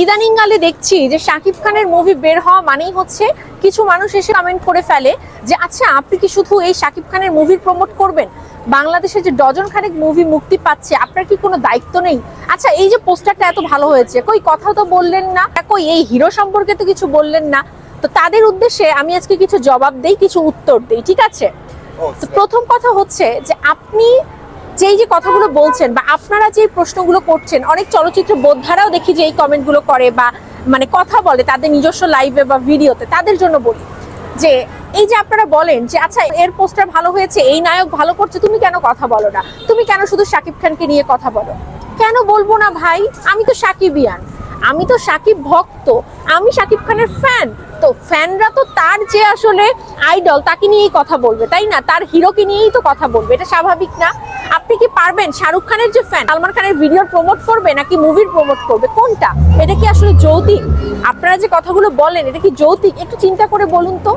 ইদানিং কালে দেখছি যে শাকিব খানের মুভি বের হওয়া মানেই হচ্ছে কিছু মানুষ এসে কমেন্ট করে ফেলে যে আচ্ছা আপনি কি শুধু এই শাকিব খানের মুভি প্রমোট করবেন? বাংলাদেশে যে ডজন খানেক মুভি মুক্তি পাচ্ছে আপনার কি কোনো দায়িত্ব নেই? আচ্ছা এই যে পোস্টারটা এত ভালো হয়েছে কই কথা তো বললেন না কই এই হিরো সম্পর্কে তো কিছু বললেন না। তো তাদের উদ্দেশ্যে আমি আজকে কিছু জবাব দেই কিছু উত্তর দেই ঠিক আছে? তো প্রথম কথা হচ্ছে যে আপনি যেই যে কথাগুলো বলছেন বা আপনারা যে প্রশ্নগুলো করছেন, অনেক চলচ্চিত্র বোদ্ধারাও দেখি যে এই কমেন্টগুলো করে বা মানে কথা বলে তাদের নিজস্ব লাইভে বা ভিডিওতে তাদের জন্য বলি যে, এই যে আপনারা বলেন যে আচ্ছা এর পোস্টার ভালো হয়েছে, এই নায়ক ভালো করছে, তুমি কেন কথা বলো না? তুমি কেন শুধু শাকিব খানকে নিয়ে কথা বলো? কেন বলব না ভাই? আমি তো সাকিবিয়ান আমি তো সাকিব ভক্ত, আমি সাকিব খানের ফ্যান তো ফ্যানরা তো তার যে আসলে আইডল তাকে নিয়েই কথা বলবে, তাই না? তার হিরোকে নিয়েই তো কথা বলবে, এটা স্বাভাবিক না? আপনি কি পারবেন? শাহরুখ খানের যে ফ্যান সালমান খানের ভিডিওর প্রমোট করবে নাকি মুভির প্রমোট করবে? কোনটা? এটা কি আসলে যৌতিক? আপনারা যে কথাগুলো বলেন, এটা কি যৌতিক? একটু চিন্তা করে বলুন তো।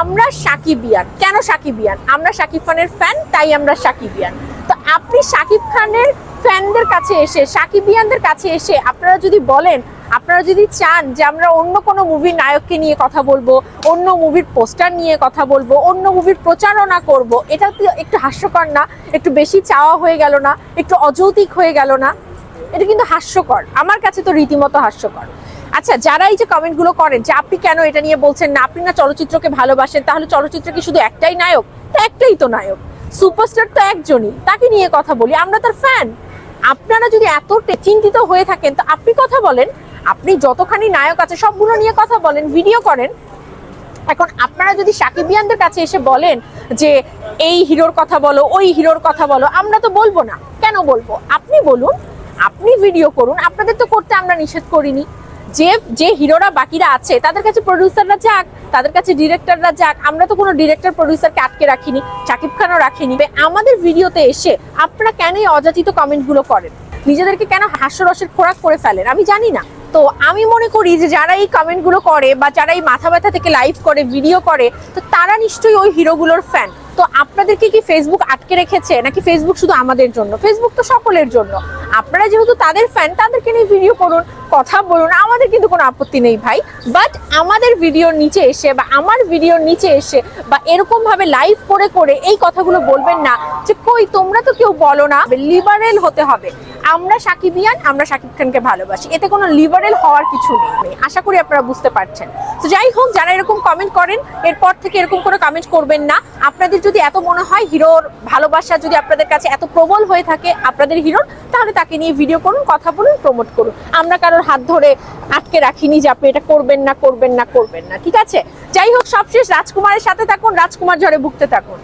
আমরা সাকিবিয়ান। কেন সাকিবিয়ান? আমরা সাকিব খানের ফ্যান তাই আমরা সাকিবিয়ান। তো আপনি সাকিব খানের ফ্যানদের কাছে এসে, সাকিবিয়ানদের কাছে এসে আপনারা যদি বলেন, আপনারা যদি চান যে আমরা অন্য কোনো মুভির নায়ককে নিয়ে কথা বলব, অন্য মুভির পোস্টার নিয়ে কথা বলব, অন্য মুভির প্রচারণা করব, এটা তো একটু হাস্যকর না? একটু বেশি চাওয়া হয়ে গেল না? একটু অযৌতিক হয়ে গেল না? এটা কিন্তু হাস্যকর। আমার কাছে তো রীতিমতো হাস্যকর। আচ্ছা যারা এই যে কমেন্টগুলো করেন যে আপনি কেন এটা নিয়ে বলছেন না, আপনি না চলচ্চিত্রকে ভালোবাসেন, তাহলে চলচ্চিত্র কি শুধু একটাই নায়ক? একটাই তো নায়ক। সুপারস্টার তো একজনই। তাকে নিয়ে কথা বলি, আমরা তার ফ্যান আপনারা যদি এত চিন্তিত হয়ে থাকেন, তো আপনি কথা বলেন। আপনি যতখানি নায়ক আছে, সবগুলো নিয়ে কথা বলেন ভিডিও করেন। এখন আপনারা যদি সাকিবিয়ানদের কাছে এসে বলেন যে, এই হিরোর কথা বলো, ওই হিরোর কথা বলো, আমরা তো বলব না। কেন বলব? আপনি বলুন, আপনি ভিডিও করুন। আপনাদের তো করতে আমরা নিষেধ করিনি। যে যে হিরোরা বাকিরা আছে, তাদের কাছে প্রডিউসাররা যাক, তাদের কাছে ডিরেক্টররা যাক, আমরা তো কোনো ডিরেক্টর প্রডিউসারকে আটকে রাখিনি শাকিব খানও রাখিনি। আমাদের ভিডিওতে এসে আপনারা কেন এই অযাচিত কমেন্টগুলো করেন? নিজেদেরকে কেন হাস্যরসের খোরাক করে ফেলেন? আমি জানি না। তো আমি মনে করি যে, যারা এই কমেন্টগুলো করে বা যারা এই মাথা ব্যথা থেকে লাইভ করে ভিডিও করে, তো তারা নিশ্চয়ই ওই হিরোগুলোর ফ্যান তো আপনাদেরকে কি ফেসবুক আটকে রেখেছে? নাকি ফেসবুক শুধু আমাদের জন্য? ফেসবুক তো সকলের জন্য। আপনারা যেহেতু তাদের ফ্যান তাদেরকে নিয়ে ভিডিও করুন, কথা বলুন, আমাদের কিন্তু কোনো আপত্তি নেই ভাই। বাট আমাদের ভিডিওর নিচে এসে বা আমার ভিডিওর নিচে এসে বা এরকমভাবে লাইভ করে করে এই কথাগুলো বলবেন না যে, কই, তোমরা তো কেউ বলো না লিবারেল হতে হবে। আমরা সাকিবিয়ান আমরা সাকিব খানকে ভালোবাসি। এতে কোনো লিবারেল হওয়ার কিছু নেই। আশা করি আপনারা বুঝতে পারছেন। তো যাই হোক, যারা এরকম কমেন্ট করেন, এরপর থেকে এরকম করে কমেন্ট করবেন না। আপনাদের যদি এত মনে হয় হিরোর ভালোবাসা যদি আপনাদের কাছে এত প্রবল হয়ে থাকে আপনাদের হিরোর, তাহলে তাকে নিয়ে ভিডিও করুন, কথা বলুন প্রমোট করুন। আমরা কারোর হাত ধরে আটকে রাখিনি যে আপনি এটা করবেন না করবেন না করবেন না। ঠিক আছে? যাই হোক, সবশেষ রাজকুমারের সাথে থাকুন, রাজকুমার ঝড়ে ভুগতে থাকুন।